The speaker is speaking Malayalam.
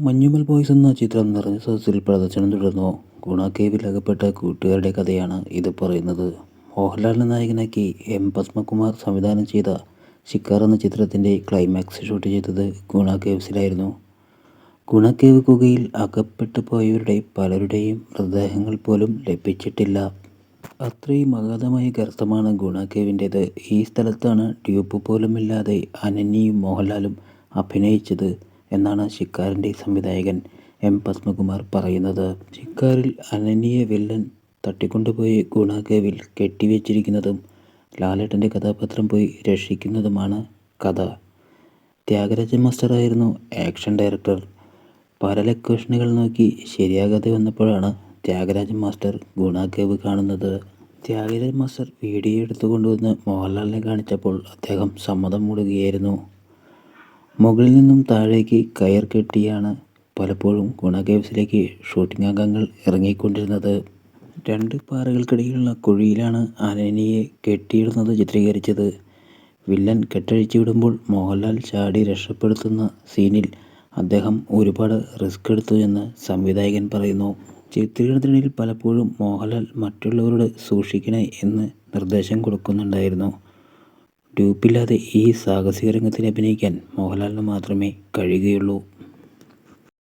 മഞ്ഞുമൽ ബോയ്സ് എന്ന ചിത്രം നിറഞ്ഞ സദസ്സിൽ പ്രദർശനം തുടർന്നു. ഗുണ കേവിൽ അകപ്പെട്ട കൂട്ടുകാരുടെ കഥയാണ് ഇത് പറയുന്നത്. മോഹൻലാലിനെ നായകനാക്കി എം പത്മകുമാർ സംവിധാനം ചെയ്ത ശിക്കാർ എന്ന ചിത്രത്തിന്റെ ക്ലൈമാക്സ് ഷൂട്ട് ചെയ്തത് ഗുണ കേവ്സിലായിരുന്നു. ഗുണ കേവ് കുകയിൽ അകപ്പെട്ടു പോയവരുടെ പലരുടെയും മൃതദേഹങ്ങൾ പോലും ലഭിച്ചിട്ടില്ല. അത്രയും അഗാധമായ കരസ്ഥമാണ് ഗുണ കേവിന്റേത് ഈ സ്ഥലത്താണ് ട്യൂബ് പോലുമില്ലാതെ അനന്യയും മോഹൻലാലും അഭിനയിച്ചത്. എന്നാണ് ശിക്കാറിന്റെ സംവിധായകൻ എം പത്മകുമാർ പറയുന്നത്. ശിക്കാറിൽ അനന്യയെ വില്ലൻ തട്ടിക്കൊണ്ടുപോയി ഗുണാകേവിൽ കെട്ടിവെച്ചിരിക്കുന്നതും ലാലേട്ടന്റെ കഥാപാത്രം പോയി രക്ഷിക്കുന്നതുമാണ് കഥ. ത്യാഗരാജൻ മാസ്റ്ററായിരുന്നു ആക്ഷൻ ഡയറക്ടർ. പല ലൊക്കേഷനുകൾ നോക്കി ശരിയാകാതെ വന്നപ്പോഴാണ് ത്യാഗരാജൻ മാസ്റ്റർ ഗുണാകേവ് കാണുന്നത്. ത്യാഗരാജൻ മാസ്റ്റർ വീഡിയോ എടുത്തു കൊണ്ടുവന്ന് മോഹൻലാലിനെ കാണിച്ചപ്പോൾ അദ്ദേഹം സമ്മതം മൂടുകയായിരുന്നു. മുകളിൽ നിന്നും താഴേക്ക് കയർ കെട്ടിയാണ് പലപ്പോഴും ഗുണ കേവ്സിലേക്ക് ഷൂട്ടിംഗ് അംഗങ്ങൾ ഇറങ്ങിക്കൊണ്ടിരുന്നത്. രണ്ട് പാറകൾക്കിടയിലുള്ള കുഴിയിലാണ് ആനനിയെ കെട്ടിയിടുന്നത് ചിത്രീകരിച്ചത്. വില്ലൻ കെട്ടഴിച്ചു വിടുമ്പോൾ മോഹൻലാൽ ചാടി രക്ഷപ്പെടുത്തുന്ന സീനിൽ അദ്ദേഹം ഒരുപാട് റിസ്ക് എടുത്തു എന്ന് സംവിധായകൻ പറയുന്നു. ചിത്രീകരണത്തിനിടയിൽ പലപ്പോഴും മോഹൻലാൽ മറ്റുള്ളവരോട് സൂക്ഷിക്കണേ എന്ന് നിർദ്ദേശം കൊടുക്കുന്നുണ്ടായിരുന്നു. ഡ്യൂപ്പില്ലാതെ ഈ സാഹസിക രംഗത്തിൽ അഭിനയിക്കാൻ മോഹൻലാലിന് മാത്രമേ കഴിയുകയുള്ളൂ.